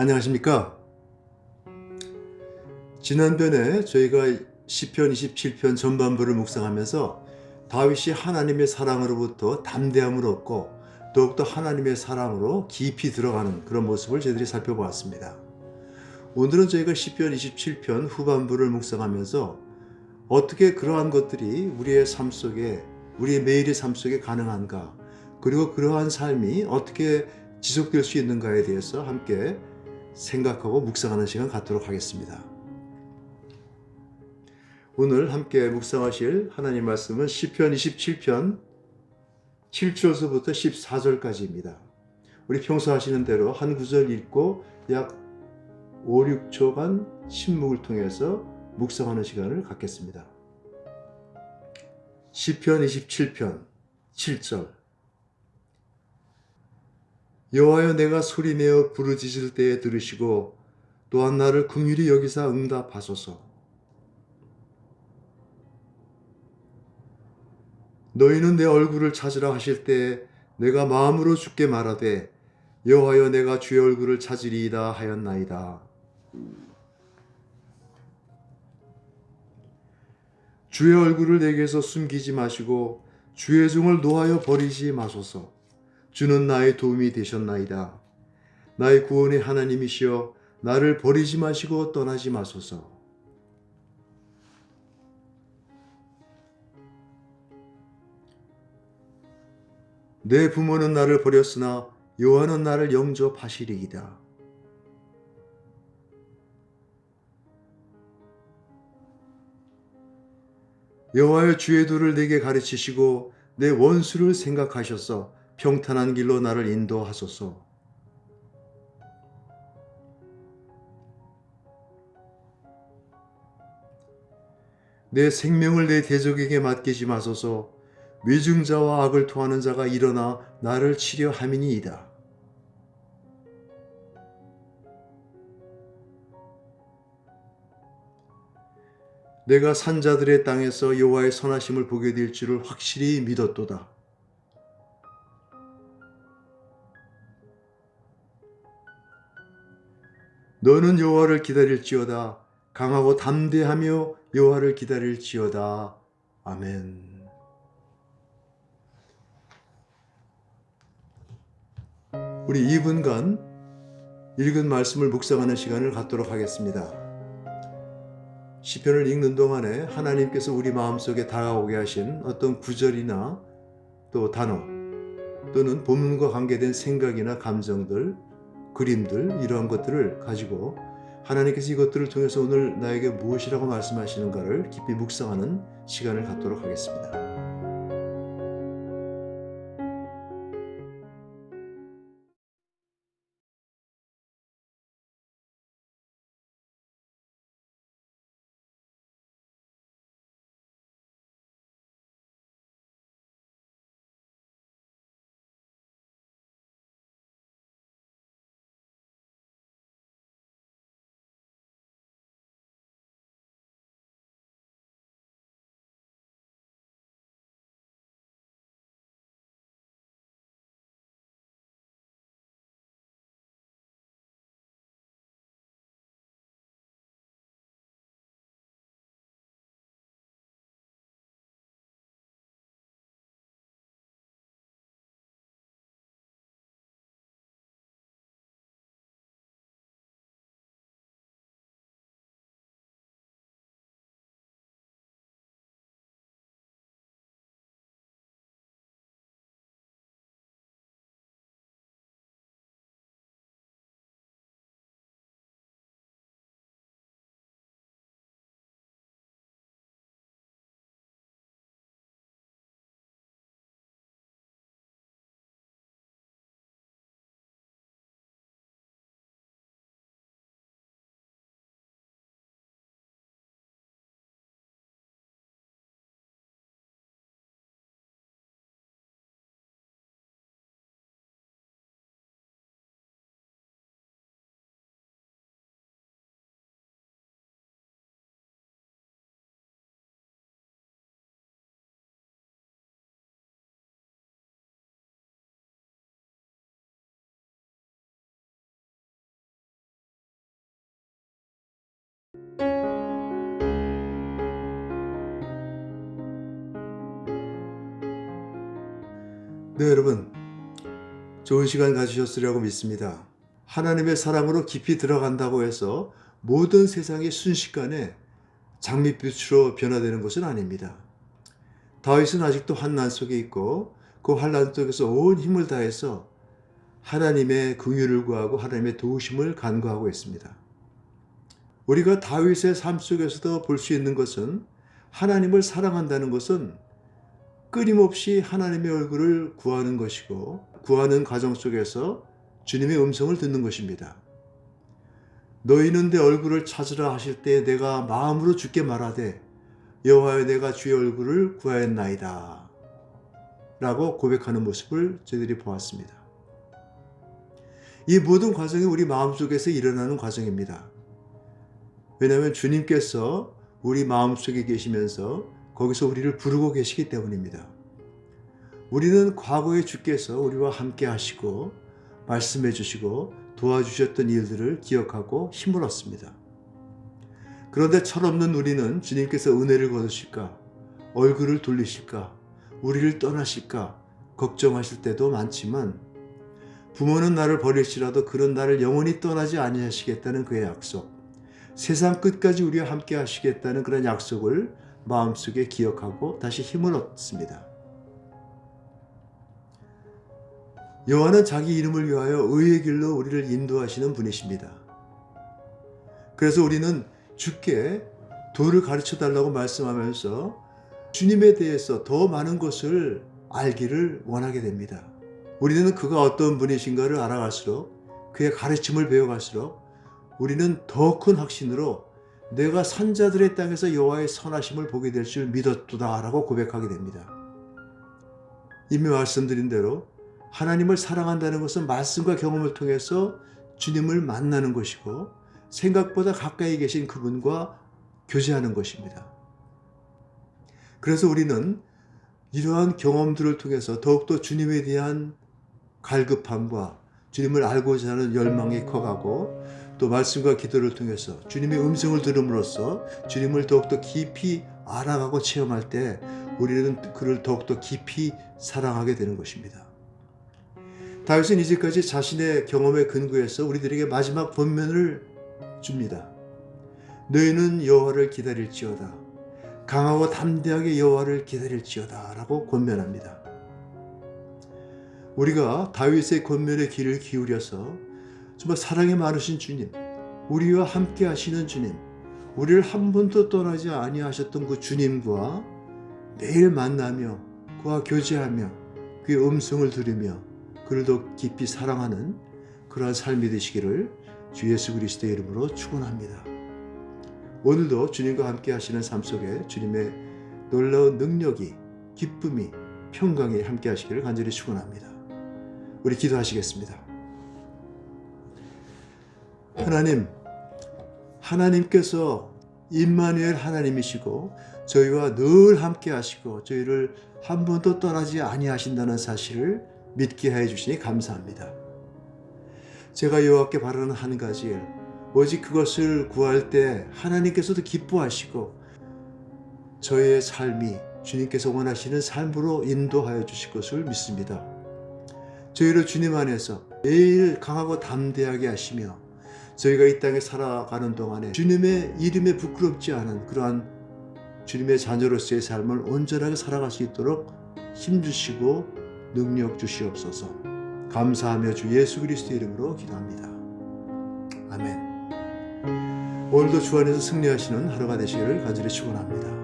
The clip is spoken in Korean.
안녕하십니까? 지난번에 저희가 시편 27편 전반부를 묵상하면서 다윗이 하나님의 사랑으로부터 담대함을 얻고 더욱더 하나님의 사랑으로 깊이 들어가는 그런 모습을 저희들이 살펴보았습니다. 오늘은 저희가 시편 27편 후반부를 묵상하면서 어떻게 그러한 것들이 우리의 삶 속에 우리의 매일의 삶 속에 가능한가 그리고 그러한 삶이 어떻게 지속될 수 있는가에 대해서 함께 생각하고 묵상하는 시간 갖도록 하겠습니다. 오늘 함께 묵상하실 하나님 말씀은 시편 27편 7절서부터 14절까지입니다. 우리 평소 하시는 대로 한 구절 읽고 약 5, 6초간 침묵을 통해서 묵상하는 시간을 갖겠습니다. 시편 27편 7절 여호와여 내가 소리내어 부르짖을 때에 들으시고 또한 나를 긍휼히 여기사 응답하소서 너희는 내 얼굴을 찾으라 하실 때 내가 마음으로 죽게 말하되 여호와여 내가 주의 얼굴을 찾으리이다 하였나이다. 주의 얼굴을 내게서 숨기지 마시고 주의 종을 노하여 버리지 마소서. 주는 나의 도움이 되셨나이다. 나의 구원의 하나님이시여 나를 버리지 마시고 떠나지 마소서. 내 부모는 나를 버렸으나 여호와는 나를 영접하시리이다. 여호와의 주의 도를 내게 가르치시고 내 원수를 생각하셔서 평탄한 길로 나를 인도하소서. 내 생명을 내 대적에게 맡기지 마소서. 위중자와 악을 토하는 자가 일어나 나를 치려 함이니이다. 내가 산자들의 땅에서 여호와의 선하심을 보게 될 줄을 확실히 믿었도다. 너는 여호와를 기다릴지어다. 강하고 담대하며 여호와를 기다릴지어다. 아멘. 우리 2분간 읽은 말씀을 묵상하는 시간을 갖도록 하겠습니다. 시편을 읽는 동안에 하나님께서 우리 마음속에 다가오게 하신 어떤 구절이나 또 단어 또는 본문과 관계된 생각이나 감정들, 그림들 이러한 것들을 가지고 하나님께서 이것들을 통해서 오늘 나에게 무엇이라고 말씀하시는가를 깊이 묵상하는 시간을 갖도록 하겠습니다. 네, 여러분. 좋은 시간 가지셨으리라고 믿습니다. 하나님의 사랑으로 깊이 들어간다고 해서 모든 세상이 순식간에 장밋빛으로 변화되는 것은 아닙니다. 다윗은 아직도 환난 속에 있고 그 환난 속에서 온 힘을 다해서 하나님의 긍휼을 구하고 하나님의 도우심을 간구하고 있습니다. 우리가 다윗의 삶 속에서도 볼 수 있는 것은 하나님을 사랑한다는 것은 끊임없이 하나님의 얼굴을 구하는 것이고 구하는 과정 속에서 주님의 음성을 듣는 것입니다. 너희는 내 얼굴을 찾으라 하실 때 내가 마음으로 주께 말하되 여호와여 내가 주의 얼굴을 구하였나이다. 라고 고백하는 모습을 저희들이 보았습니다. 이 모든 과정이 우리 마음속에서 일어나는 과정입니다. 왜냐하면 주님께서 우리 마음속에 계시면서 거기서 우리를 부르고 계시기 때문입니다. 우리는 과거에 주께서 우리와 함께 하시고 말씀해 주시고 도와주셨던 일들을 기억하고 힘을 얻습니다. 그런데 철없는 우리는 주님께서 은혜를 거두실까, 얼굴을 돌리실까, 우리를 떠나실까 걱정하실 때도 많지만 부모는 나를 버릴지라도 그런 나를 영원히 떠나지 아니하시겠다는 그의 약속, 세상 끝까지 우리와 함께 하시겠다는 그런 약속을 마음속에 기억하고 다시 힘을 얻습니다. 여호와는 자기 이름을 위하여 의의 길로 우리를 인도하시는 분이십니다. 그래서 우리는 주께 도를 가르쳐 달라고 말씀하면서 주님에 대해서 더 많은 것을 알기를 원하게 됩니다. 우리는 그가 어떤 분이신가를 알아갈수록 그의 가르침을 배워갈수록 우리는 더 큰 확신으로 내가 산자들의 땅에서 여호와의 선하심을 보게 될 줄 믿었도다라고 고백하게 됩니다. 이미 말씀드린 대로 하나님을 사랑한다는 것은 말씀과 경험을 통해서 주님을 만나는 것이고 생각보다 가까이 계신 그분과 교제하는 것입니다. 그래서 우리는 이러한 경험들을 통해서 더욱더 주님에 대한 갈급함과 주님을 알고자 하는 열망이 커가고 또 말씀과 기도를 통해서 주님의 음성을 들음으로써 주님을 더욱더 깊이 알아가고 체험할 때 우리는 그를 더욱더 깊이 사랑하게 되는 것입니다. 다윗은 이제까지 자신의 경험에 근거해서 우리들에게 마지막 본면을 줍니다. 너희는 여호와를 기다릴지어다. 강하고 담대하게 여호와를 기다릴지어다라고 권면합니다. 우리가 다윗의 권면에 귀를 기울여서 정말 사랑이 많으신 주님, 우리와 함께 하시는 주님, 우리를 한 번도 떠나지 아니하셨던 그 주님과 매일 만나며 그와 교제하며 그의 음성을 들으며 그를 더 깊이 사랑하는 그러한 삶이 되시기를 주 예수 그리스도의 이름으로 축원합니다. 오늘도 주님과 함께 하시는 삶 속에 주님의 놀라운 능력이 기쁨이 평강이 함께 하시기를 간절히 축원합니다. 우리 기도하시겠습니다. 하나님, 하나님께서 임마누엘 하나님이시고 저희와 늘 함께 하시고 저희를 한 번도 떠나지 아니하신다는 사실을 믿게 해 주시니 감사합니다. 제가 여호와께 바라는 한 가지 일, 오직 그것을 구할 때 하나님께서도 기뻐하시고 저의 삶이 주님께서 원하시는 삶으로 인도하여 주실 것을 믿습니다. 저희를 주님 안에서 매일 강하고 담대하게 하시며 저희가 이 땅에 살아가는 동안에 주님의 이름에 부끄럽지 않은 그러한 주님의 자녀로서의 삶을 온전하게 살아갈 수 있도록 힘주시고 능력 주시옵소서 감사하며 주 예수 그리스도 이름으로 기도합니다. 아멘 오늘도 주 안에서 승리하시는 하루가 되시기를 간절히 축원합니다.